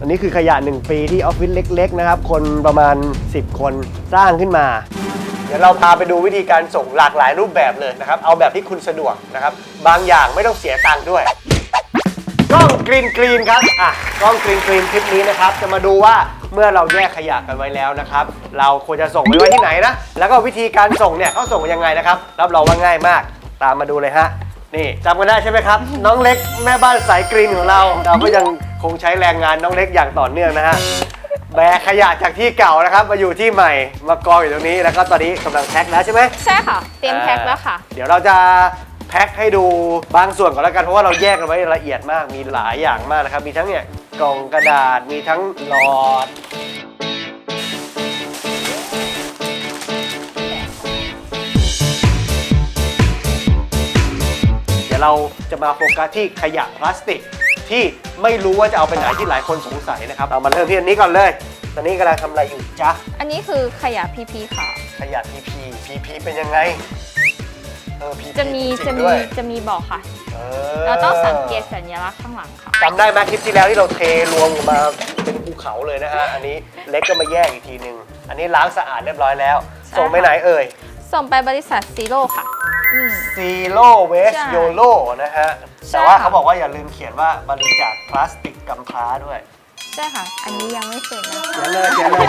อันนี้คือขยะ 1 ปีที่ออฟฟิศเล็ก ๆ นะครับ คนประมาณ 10 คนสร้างขึ้นมา เดี๋ยวเราพาไปดูวิธีการส่งหลากหลายรูปแบบเลยนะครับ เอาแบบที่คุณสะดวกนะครับ บางอย่างไม่ต้องเสียตังค์ด้วย กล้องกรีนกรีนครับ อะ กล้องกรีนกรีนคลิปนี้นะครับ จะมาดูว่าเมื่อเราแยกขยะกันไว้แล้วนะครับ เราควรจะส่งไปไว้ที่ไหนนะ แล้วก็วิธีการส่งเนี่ยเขาส่งยังไงนะครับ รับรองว่าง่ายมาก ตามมาดูเลยฮะ นี่จำกันได้ใช่ไหมครับ น้องเล็กแม่บ้านสายกรีนของเรา เราก็ยังคงใช้แรงงานน้องเล็กอย่างต่อเนื่องนะฮะแบกขยะจากที่เก่านะครับ มาอยู่ที่ใหม่มากองอยู่ตรงนี้แล้วก็ตอนนี้กำลังแพ็คแล้วใช่ไหมใช่ค่ะ เตรียมแพ็คแล้วค่ะ เดี๋ยวเราจะแพ็คให้ดูบางส่วนก่อนแล้วกันเพราะว่าเราแยกกันไว้ละเอียดมากมีหลายอย่างมากนะครับ มีทั้งเนี่ยกล่องกระดาษมีทั้งหลอด ยวเราจะมาโฟกัสที่ขยะพลาสติก ที่ไม่รู้ว่าจะเอาไปไหนที่หลายคนสงสัยนะครับเรามาเริ่มที่อันนี้ก่อนเลย ตอนนี้กำลังทำอะไรอยู่จ๊ะอันนี้คือขยะพีพีค่ะ ขยะ PP PP เป็นยังไงเออ PP จะมีจริจะงๆมีด้วยจะมีบอกค่ะ เออ เราต้องสังเกตสัญลักษณ์ข้างหลังค่ะ จำได้ไหมคลิปที่แล้วที่เราเทรวมออกมาเป็นภูเขาเลยนะฮะ อันนี้เล็กก็มาแยกอีกทีหนึ่งอันนี้ล้างสะอาดเรียบร้อยแล้วใช่ส่งไปไหนเอ่ย ส่งไปบริษัทซีโร่ค่ะ อืม Zero Waste ใช่ YOLO นะฮะ ใช่แต่ว่าค่ะ เขาบอกว่าอย่าลืมเขียนว่าบริจาคพลาสติกกำพร้าด้วยใช่ค่ะ อันนี้ยังไม่เสร็จนะเขียนเลยเขียนเลย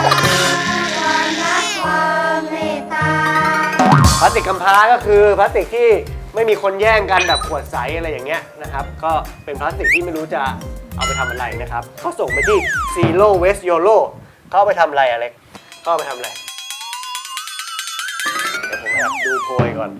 พลาสติกกำพร้าก็คือพลาสติกที่ไม่มีคนแย่งกันแบบขวดใสอะไรอย่างเงี้ยนะครับ ก็เป็นพลาสติกที่ไม่รู้จะเอาไปทำอะไรนะครับเขาส่งไปที่ Zero Waste YOLO เขาเอาไปทำอะไรอะเล็กเขาเอาไปทำอะไร เดี๋ยวผมแอบดูโพยก่อน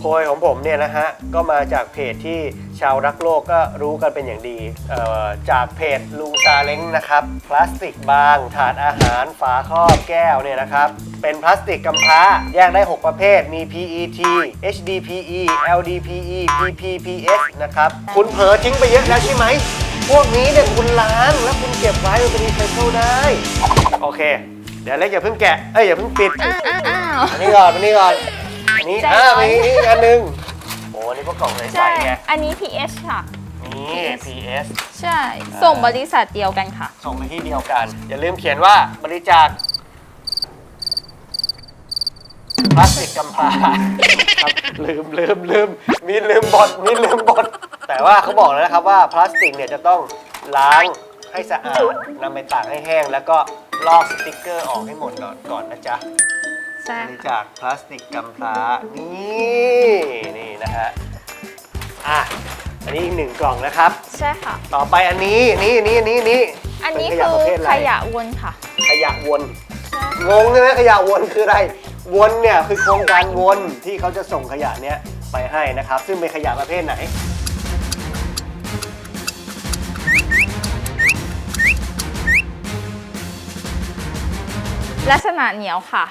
โพยของผมเนี่ยนะฮะ ก็มาจากเพจที่ชาวรักโลกก็รู้กันเป็นอย่างดีเอ่อจากเพจลุงซาเล้งนะครับ พลาสติกบาง ถาดอาหารฝาครอบแก้วเนี่ยนะครับ เป็นพลาสติกกำพร้า แยกได้ 6 ประเภทมี PET HDPE LDPE PPPS นะครับ คุณเผลอทิ้งไปเยอะแล้วใช่ไหม พวกนี้เนี่ยคุณล้างแล้วคุณเก็บไว้มันเป็นรีไซเคิลได้ โอเค เดี๋ยวเล็กอย่าเพิ่งแกะ เอ้ยอย่าเพิ่งปิดอ้าวอ้าวอ้าวอันนี้ก่อนอันนี้ก่อน อันนี้ใจอ่าร้อนมีอีกอันหนึงโอ้อันนี้พวกกล่องใสใช่ ๆไงอันนี้ PS ค่ะ นี่ PS ใช่ ส่งบริษัทเดียวกันค่ะ ส่งไปที่เดียวกัน อย่าลืมเขียนว่าบริจาคพลาสติกกำพร้าครับลืมลืมลืมมีลืมบทมีลืมบทแต่ว่าเขาบอกแล้วนะครับว่าพลาสติกเนี่ยจะต้องล้างให้สะอาดนำไปตากให้แห้ง แล้วก็ลอกสติกเกอร์ออกให้หมดก่อนก่อนนะจ๊ะ ใช่บริจาคพลาสติกกำพร้า นี่นี่นะฮะ อะ อันนี้อีกหนึ่งกล่องนะครับ ใช่ค่ะ ต่อไปอันนี้ นี่นี่นี่นี่อันนี้เป็คืขยะอประเภทอะไรขยะวนค่ะ ขยะวนใช่งงใช่ไหมขยะวนคืออะไร วนเนี่ยคือโครงการวนที่เขาจะส่งขยะเนี้ยไปให้นะครับ ซึ่งเป็นขยะประเภทไหน ลักษณะเหนียวค่ะ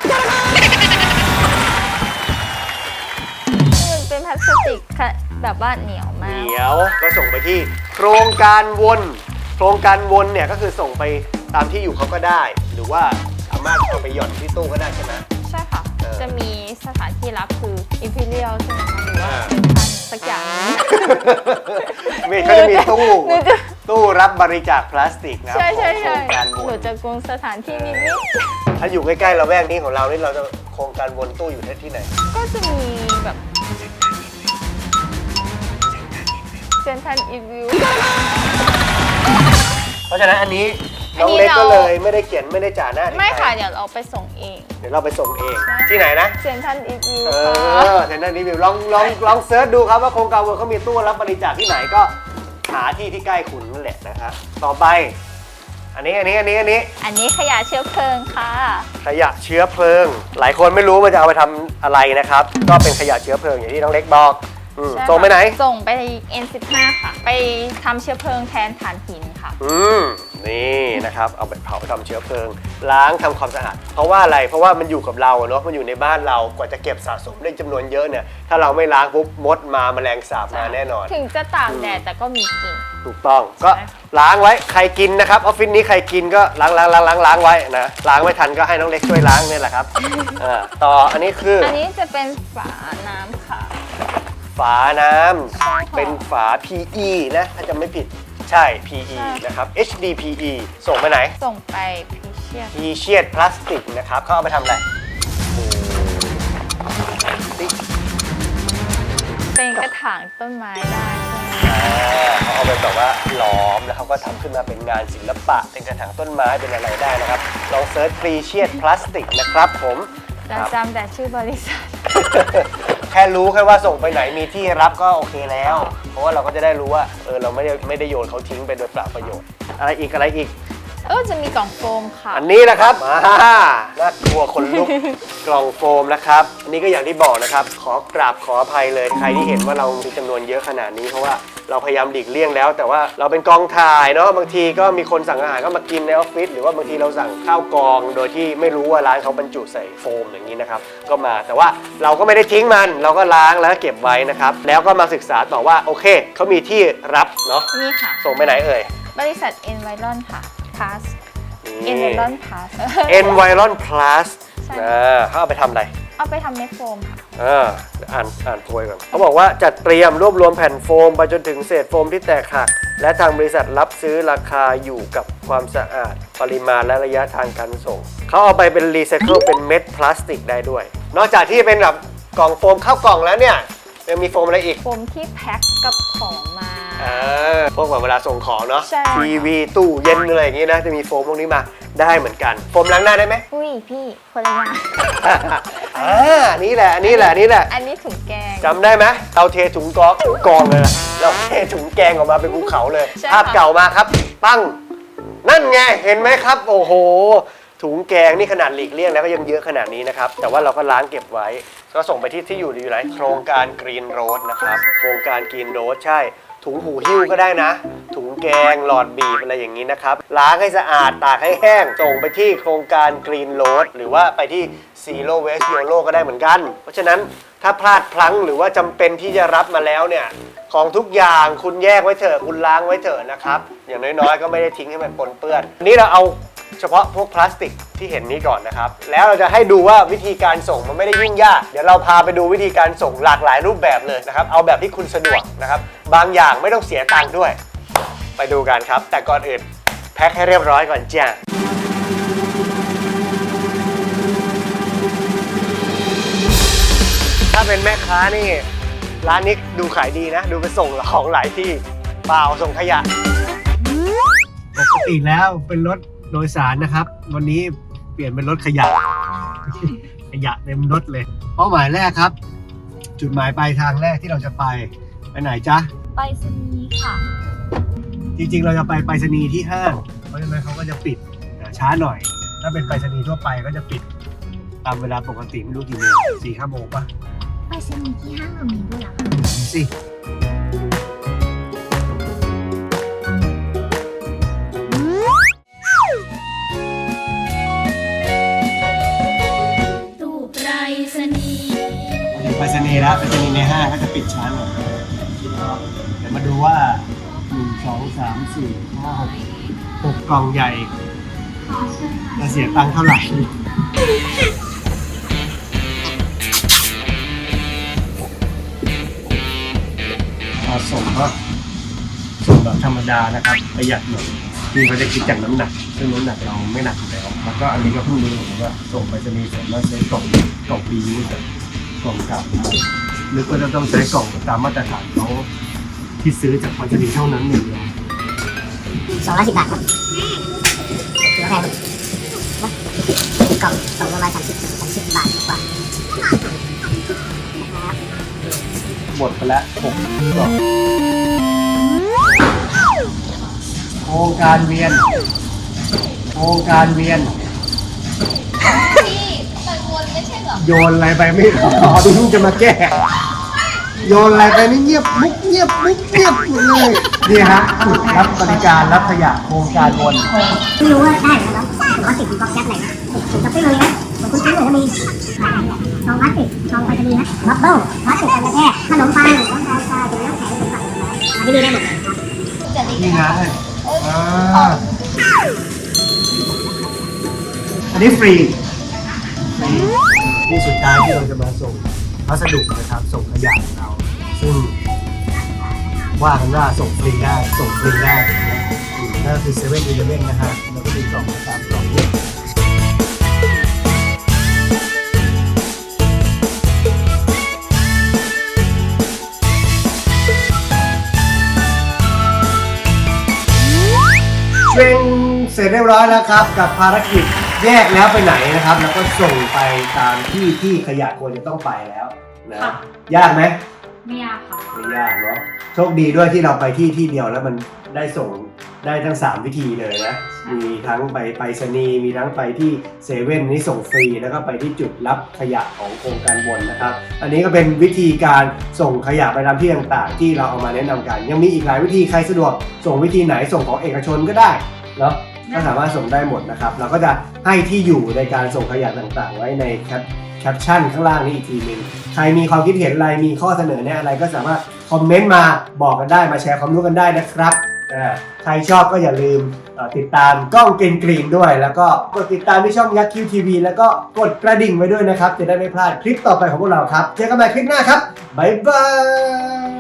มันเป็นพลาสติกค่ะแบบว่าเหนียวเหมากนียวก็ส่งไปที่โครงการวนโครงการวนเนี่ยก็คือส่งไปตามที่อยู่เขาก็ได้ หรือว่าสามารถเอาไปหย่อนที่ตู้ก็ได้ใช่ไหม ใช่ค่ะ เออ จะมีสถานที่รับคือ Imperial ใช่ไหมคะหรือว่าอ่าเป็นพันสักอย่างหนึงมีเขาจะมีตู้ หนูจะ ตู้รับบริจาคพลาสติกนะครับใช่ใช่ของโคใช่รงการวหนูนจะกงสถานที่นิดถ้าอยู่ใกล้ๆเราแวกนี้ของเรานี่เราจะโครงการวนตู้อยู่ที่ไหนๆก็จะมีแบบเซนทันอีวิว เพราะฉะนั้นอันนี้อันน้องนี้เล็กก็เรา เลยไม่ได้เขียนไม่ได้จ่าหน้าถึงไม่ใรค่ะ เดี๋ยวเราไปส่งเองเดี๋ยวเราไปส่งเองใช่ที่ไหนนะ เซนทันอีวิวเอค่ะ อเดี๋ยวนั่นรีวิวลองลองลองเซิร์ชดูครับว่าโครงการวนเขามีตู้รับบริจาคที่ไหนก็ หาที่ที่ใกล้คุณนั่นแหละนะครับต่อไป อันนี้อันนี้อันนี้อันนี้อันนี้ขยะเชื้อเพลิงค่ะ ขยะเชื้อเพลิง หลายคนไม่รู้มันจะเอาไปทำอะไรนะครับ ก็เป็นขยะเชื้อเพลิงอย่างที่น้องเล็กบอกอืมใช่ส่งไปไหนค่ะส่งไป N15 ค่ะ ไปทำเชื้อเพลิงแทนถ่านหินค่ะ อืม นี่นะครับเอาไปเผาทำเชื้อเพลิง ล้างทำความสะอาดเพราะว่าอะไรเพราะว่ามันอยู่กับเราอะเนาะมันอยู่ในบ้านเรากว่าจะเก็บสะสมได้จำนวนเยอะเนี่ยถ้าเราไม่ล้างปุ๊บมดมาแมลงสาบมาแน่นอน ถึงจะตากแดดแต่ก็มีกลิ่น ถูกต้องก็ใช่ล้างไว้ใครกินนะครับออฟฟิศนี้ใครกินก็ล้างล้างล้างล้างล้างไว้นะล้างไม่ทันก็ให้น้องเล็กช่วยล้างเนี่ยแหละครับเออต่ออันนี้คืออันนี้จะเป็นฝาน้ำค่ะ ฝาน้ใช่ค่ะำเป็นฝา PE นะถ้าจำไม่ผิด ใช่ PE นะครับ HDPE ส่งไปไหน ส่งไปพิเชียพีเชียดพลาสติกนะครับเขาเอาไปทำอะไรโอ้ติ๊กเป็นกระถางต้นไม้ได้ใช่ไหมอ่าเขาเอาไปแบบว่าหลอมแล้วเขาก็ทำขึ้นมาเป็นงานศิลปะ เป็นกระถางต้นไม้เป็นอะไรได้นะครับ ลองเซิร์ชพรีเชียดพลาสติกนะครับผมจะครับจำแต่ชื่อบริษัทแค่รู้แค่ว่าส่งไปไหนมีที่รับก็โอเคแล้ว เพราะว่าเราก็จะได้รู้ว่าเออเราไม่ได้ไม่ได้โยนเขาทิ้งไปโดยเปล่าประโยชน์ อะไรอีกอะไรอีก เออจะมีกล่องโฟมค่ะ อันนี้นะครับมาน่ากลัวคนลุก กล่องโฟมนะครับ อันนี้ก็อย่างที่บอกนะครับ ขอกราบขออภัยเลย ใครที่เห็นว่าเรามีจำนวนเยอะขนาดนี้เพราะว่าเราพยายามหลีกเลี่ยงแล้ว แต่ว่าเราเป็นกองถ่ายเนาะบางทีก็มีคนสั่งอาหารก็มากินในออฟฟิศหรือว่าบางทีเราสั่งข้าวกอง โดยที่ไม่รู้ว่าร้านเขาบรรจุใส่โฟมอย่างนี้นะครับก็มาแต่ว่าเราก็ไม่ได้ทิ้งมัน เราก็ล้างแล้วก็เก็บไว้นะครับแล้วก็มาศึกษาต่อว่าโอเคเขามีที่รับเนาะนี่ค่ะ ส่งไปไหนเอ่ย บริษัท Environ ค่ะ Pass นี่ Environ Pass Environ Plus ใช่ นะเขาเอาไปทำอะไร เอาไปทำเม็ดโฟมค่ะ อ่าอ่านอ่านโพยก่อนเขาบอกว่าจัดเตรียมรวบรวมแผ่นโฟม ไปจนถึงเศษโฟมที่แตกหัก และทางบริษัทรับซื้อราคาอยู่กับความสะอาด ปริมาณและระยะทางการส่ง เขาเอาไปเป็นรีไซเคิลเป็นเม็ดพลาสติกได้ด้วย นอกจากที่เป็นแบบกล่องโฟมเข้ากล่องแล้วเนี่ย ยังมีโฟมอะไรอีก โฟมที่แพ็คกับของมา อ่าพวกแบบเวลาส่งของเนาะใช่ ทีวีตู้เย็นอะไรอย่างงี้นะจะมีโฟมพวกนี้มาได้เหมือนกัน โฟมล้างหน้าได้ไหม อุ้ยพี่คนละอย่างอ่านี่แหละอันนี่แหละอันนี่แหละอันนี้ถุงแกง จำได้ไหมเราเทถุงกอกกองเลยนะเราเทถุงแกงออกมาเป็นภูเขาเลยใช่ภาพค่ะเก่ามาครับ ปั้ง นั่นไงเห็นไหมครับ โอ้โห ถุงแกงนี่ขนาดหลีกเลี่ยงแล้วก็ยังเยอะขนาดนี้นะครับ แต่ว่าเราก็ล้างเก็บไว้ ก็ส่งไปที่ที่อยู่อยู่ไหนโครงการกรีนโรดนะครับ โครงการกรีนโรดใช่ ถุงหูหิ้วก็ได้นะ ถุงแกงหลอดบีบอะไรอย่างนี้นะครับ ล้างให้สะอาดตากให้แห้ง ส่งไปที่โครงการกรีนโรดหรือว่าไปที่ Zero Waste YOLO ก็ได้เหมือนกัน เพราะฉะนั้นถ้าพลาดพลั้งหรือว่าจำเป็นที่จะรับมาแล้วเนี่ย ของทุกอย่างคุณแยกไว้เถอะคุณล้างไว้เถอะนะครับ อย่างน้อยๆ ก็ไม่ได้ทิ้งให้มันปนเปื้อนวันนี้เราเอา เฉพาะพวกพลาสติกที่เห็นนี้ก่อนนะครับ แล้วเราจะให้ดูว่าวิธีการส่งมันไม่ได้ยุ่งยาก เดี๋ยวเราพาไปดูวิธีการส่งหลากหลายรูปแบบเลยนะครับ เอาแบบที่คุณสะดวกนะครับ บางอย่างไม่ต้องเสียตังค์ด้วย ไปดูกันครับ แต่ก่อนอื่นแพ็คให้เรียบร้อยก่อนจ้าถ้าเป็นแม่ค้านี่ ร้านนี้ดูขายดีนะ ดูไปส่งของหลายที่เปล่าส่งขยะปกติแล้วเป็นรถ โดยสารนะครับ วันนี้เปลี่ยนเป็นรถขยะ ขยะเต็มรถเลย เป้าหมายแรกครับ จุดหมายปลายทางแรกที่เราจะไปไปไหนจ๊ะ ไปสนีย์ค่ะ จริงๆ เราจะไปไปรษณีย์ที่ห้างเพราะฉะนั้นเขาก็จะปิดอ่าช้าหน่อย ถ้าเป็นไปรษณีย์ทั่วไปก็จะปิด ตามเวลาปกติไม่รู้กี่โมงสี่ห้าโมงปะไปสนีย์ที่ห้างเรามีด้วยเหรอคะมีสิ ล้วไปรษณีย์ในห้างก็จะปิดช้าหน่อยเดี๋ยวมาดูว่าหนึ่งสองสามสี่ห้าหกหกกล่องใหญ่จะเสียตังค์เท่าไหร่มาส่งก็ส่งแบบธรรมดานะครับประหยัดหน่อยคือเขาจะคิดจากน้ำหนัก ซึ่งน้ำหนักเราไม่หนักอยู่แล้วแล้วก็อันนี้ก็เพิ่งรู้เหมือนกันว่าส่งไปจะมีส่วนมากใช้กล่องกล่องปีนี้ กับกล่องเก่านึกว่าจะต้องใช้กล่องตามมาตรฐานเขาที่ซื้อจากพันธนีย์เท่านั้นหนึ่างเดียวสองร้อยสิบบาทครับถือว่าแพงนะกล่องกล่องประมาณสามสิบสามสิบบาทกว่าหมดไปแล้วหกกล่องโครงการเวียนโครงการเวียน โยนอะไรไปไม่รอที่เพิ่งจะมาแก้ โยนอะไรไปนี่เงียบมุกเงียบมุกเงียบหมดเลยนี่ฮะจุดรับบริการรับขยะโครงการวนไม่รู้ว่าได้หรือเปล่าหรือว่าติดอยู่ก๊อกแก๊ปไหนนะถึงจะปิ้งเลยนะเหมือนคุณซื้อเลยก็มีซองพลาสติกซองไปรษณีย์นะบับเบิ้ลพลาสติกกันกระแทกขนมปังน้ำตาลทรายถึงน้ำแข็งถึงแบบอันนี้มีได้หมดเลยครับจะดีนี่นะอ่าอันนี้ฟรีฟรี ที่สุดท้ายที่เราจะมาส่งพัสดุนะครับส่งขยะของเรา ซึ่งว่ากันว่าส่งฟรีได้ส่งฟรีได้นั่นคือเซเว่นอีเลเว่นนะฮะแล้วก็มีกล่องสามกล่องด้วยเทรนเสร็จเรียบร้อยแล้วครับกับภารกิจ แยกแล้วไปไหนนะครับ แล้วก็ส่งไปตามที่ที่ขยะควรจะต้องไปแล้วนะค่ะ ยากไหมไม่ยากค่ะ ไม่ยากเนาะโชคดีด้วยที่เราไปที่ที่เดียวแล้วมันได้ส่งได้ทั้ง 3 วิธีเลยนะมีทั้งไปไปรษณีย์มีทั้งไปที่เซเว่นนี่ส่งฟรีแล้วก็ไปที่จุดรับขยะของโครงการบนนะครับ อันนี้ก็เป็นวิธีการส่งขยะไปตามที่ต่างๆ ที่เราเอามาแนะนำกัน ยังมีอีกหลายวิธีใครสะดวกส่งวิธีไหนส่งของเอกชนก็ได้เนาะ ก็สามารถส่งได้หมดนะครับ เราก็จะให้ที่อยู่ในการส่งขยะต่างๆ ไว้ในแคปแคปชั่นข้างล่างนี้อีกทีหนึ่งใครมีความคิดเห็นอะไรมีข้อเสนอแนะอะไรก็สามารถคอมเมนต์มาบอกกันได้มาแชร์ความรู้กันได้นะครับใครชอบก็อย่าลืมติดตามกล้องเกนกรีนด้วย แล้วก็กดติดตามที่ช่องยักษ์คิวทีวีแล้วก็กดกระดิ่งไว้ด้วยนะครับ จะได้ไม่พลาดคลิปต่อไปของพวกเราครับ เจอกันใหม่คลิปหน้าครับ บ๊ายบาย